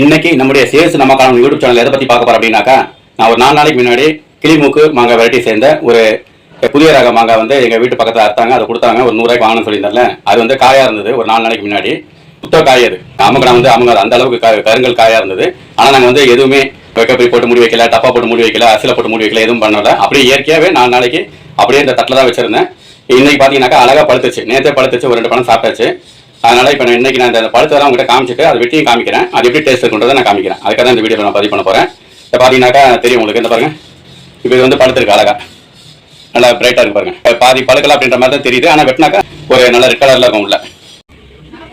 இன்னைக்கு நம்முடைய சேல்ஸ் நமக்கான யூடியூப் சேனல் எதை பத்தி பார்க்க போறோம் அப்படின்னாக்கா நான் ஒரு நாலு நாளைக்கு முன்னாடி கிளிமூக்கு மாங்காய் வெரைட்டி சேர்ந்த ஒரு புதிய ரக மாங்காய் வந்து எங்க வீட்டு பக்கத்துல அறுத்தாங்க. அதை கொடுத்தாங்க. ஒரு நூறுரூவாய்க்கு வாங்கணும்னு சொல்லியிருந்தால அது வந்து காயா இருந்தது. ஒரு நாலு நாளைக்கு முன்னாடி. சுத்த காய் அது. நமக்கு நான் வந்து அவங்க அந்த அளவுக்கு கருங்கல் காயா இருந்தது. ஆனா நாங்க வந்து எதுவுமே வைக்கப்பை போட்டு மூடி வைக்கல டப்பா போட்டு மூடி வைக்கல அசில போட்டு மூடி வைக்கல எதுவும் பண்ணல. அப்படியே இயற்கையாவே நாலு நாளைக்கு அப்படியே இந்த தட்டில் தான் வச்சிருந்தேன். இன்னைக்கு பாத்தீங்கன்னாக்கா அழகா பழுத்துச்சு. நேத்தே பழுத்துச்சு. ஒரு ரெண்டு பழம் சாப்பிட்டாச்சு. அதனால இப்போ நான் இன்னைக்கு நான் இந்த பழுத்தெல்லாம் உங்கள்கிட்ட காமிச்சிட்டு அதை வெட்டியும் காமிக்கிறேன். அது எப்படி டேஸ்ட் இருக்குன்றதை நான் காமிக்கிறேன். அதுக்காக தான் இந்த வீடியோ நான் பதிவு பண்ண போகிறேன் இப்போ பார்த்தீங்கன்னாக்கா தெரியும் உங்களுக்கு. இந்த பாருங்கள் இப்போ இது வந்து பழுத்திருக்கு அழகா. நல்லா பிரைட்டாக இருக்கு பாருங்கள் பாதி பழுக்கல அப்படின்ற மாதிரி தான் தெரியுது. ஆனால் வெட்டினாக்கா ஒரு நல்ல ரெட் கலரில் இருக்கும் உள்ள.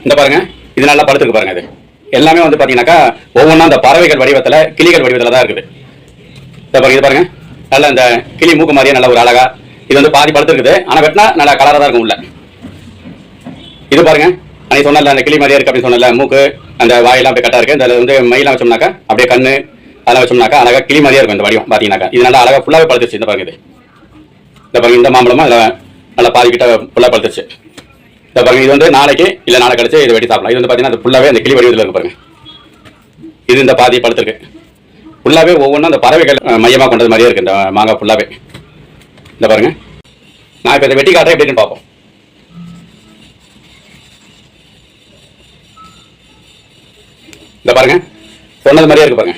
இந்த பாருங்க. இது நல்லா பழுத்துருக்கு பாருங்கள் இது. எல்லாமே வந்து பார்த்தீங்கன்னாக்கா ஒவ்வொன்றா அந்த பறவைகள் வடிவத்தில் கிளிகள் வடிவத்தில் தான் இருக்குது. இந்த பாருங்க இது பாருங்கள் நல்ல இந்த கிளி மூக்கு மாதிரியே நல்ல ஒரு அழகா. இது வந்து பாதி பழுத்திருக்குது ஆனால் வெட்டினா நல்லா கலராக தான் இருக்கும் உள்ள. இது பாருங்க. அன்னைக்கு சொன்னல அந்த கிளி மாதிரியே இருக்கு அப்படின்னு சொன்னல மூக்கு அந்த வாயெல்லாம் அப்படியே கட்டா இருக்கு. இந்த வந்து மயிலாம் வச்சோம்னாக்கா அப்படியே கண்ணு அதெல்லாம் வச்சோம்னாக்கா அழகா கிளி மாதிரியே இருக்கும் இந்த வடிவம் பார்த்தீங்கன்னாக்கா. இது நல்லா அழகா ஃபுல்லாவே பழுத்துச்சு இந்த பாருங்க இது. இந்த பாருங்க இந்த மாம்பழமும் அதில் நல்லா பாதி கிட்ட ஃபுல்லா பழுத்துச்சு இந்த பாருங்க இது வந்து நாளைக்கு இல்ல நாளை கழிச்சு இதை வெட்டி சாப்பிடலாம். இது வந்து பாத்தீங்கன்னா அது ஃபுல்லாவே அந்த கிளி வடிவத்தில் இருக்கு பாருங்க. இது இந்த பாதி பழுத்திருக்கு. ஃபுல்லாவே ஒவ்வொன்றும் அந்த பறவைகள் மையமாக மையமா கொண்டது மாதிரியே இருக்கு இந்த மாங்காய் ஃபுல்லாவே இந்த பாருங்க. நான் இப்போ இதை வெட்டி காட்டுறேன் எப்படின்னு பார்ப்போம். இந்த பாருங்க. சொன்னது மாதிரியே இருக்கு பாருங்க.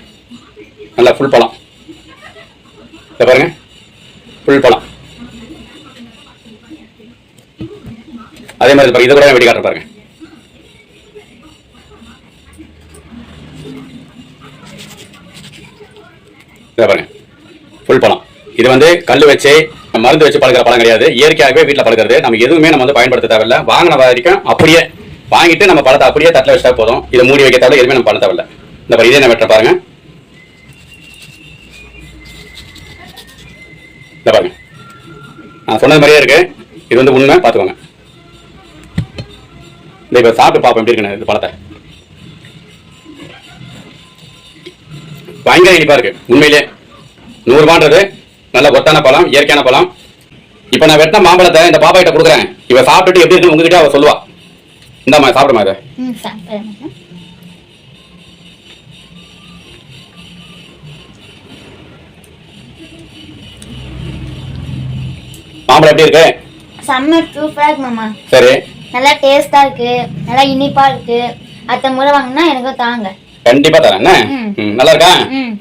நல்லா ஃபுல் பழம். இந்த பாருங்க. ஃபுல் பழம். அதே மாதிரி பாருங்க. இதை கூட வெடி காட்டுற பாருங்க. இதை பாருங்க. ஃபுல் பழம். இது வந்து கல் வச்சு மருந்து வச்சு பழகிற பழம் கிடையாது. இயற்கையாகவே வீட்டில் பழக்கிறது. நம்ம எதுவுமே நம்ம வந்து பயன்படுத்த தேவையில்ல. வாங்கின வரைக்கும் அப்படியே வாங்கிட்டு நம்ம பழத்தை அப்படியே தட்டில் வச்சா போதும். இதை மூடி வைக்க தவிர எதுவுமே நம்ம பண்ண தேவையில்ல. இந்த பாருங்க இதே நான் வெட்டுற பாருங்க. இந்த பாருங்க. நான் சொன்னது மாதிரியே இருக்கு. இது வந்து உண்மை. பார்த்துக்கோங்க. இந்த இப்போ சாப்பிட்டு பார்ப்போம் எப்படி இருக்குன்னு இந்த பழத்தை. பயங்கர இனிப்பா இருக்கு. உண்மையிலே நூறுபான்றது நல்ல ஒத்தான பழம் இயற்கையான பழம். இப்போ நான் வெட்டின மாம்பழத்தை இந்த பாப்பா கிட்ட கொடுக்குறேன். இவ சாப்பிட்டுட்டு எப்படி இருக்குன்னு உங்ககிட்ட அவ சொல்லுவா. இந்தாம்மா சாப்பிடுமா இதை. மாம்பழம் எப்படி இருக்கு? செம்ம சூப்பராக இருக்கு மாமா. சரி. நல்லா டேஸ்டாக இருக்கு. நல்லா இனிப்பா இருக்கு. அத்த முறை வாங்கினா எனக்கும் தாங்க. கண்டிப்பா தரேன். என்ன? நல்லா இருக்கா.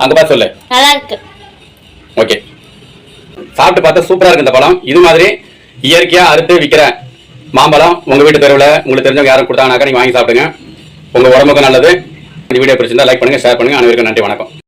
அங்க பார்த்து சொல்லு. நல்லா இருக்கு. ஓகே. சாப்பிட்டு பார்த்தா சூப்பரா இருக்கு இந்த பழம். இது மாதிரி இயற்கையா அறுத்து விற்கிற மாம்பழம் உங்க வீட்டு தெருவில் உங்களுக்கு தெரிஞ்சவங்க யாரும் கொடுத்தாங்கனாக்கா நீங்க வாங்கி சாப்பிடுங்க. உங்க உடம்புக்கு நல்லது. இந்த வீடியோ பிடிச்சிருந்தா லைக் பண்ணுங்க ஷேர் பண்ணுங்க. அனைவருக்கும் நன்றி வணக்கம்.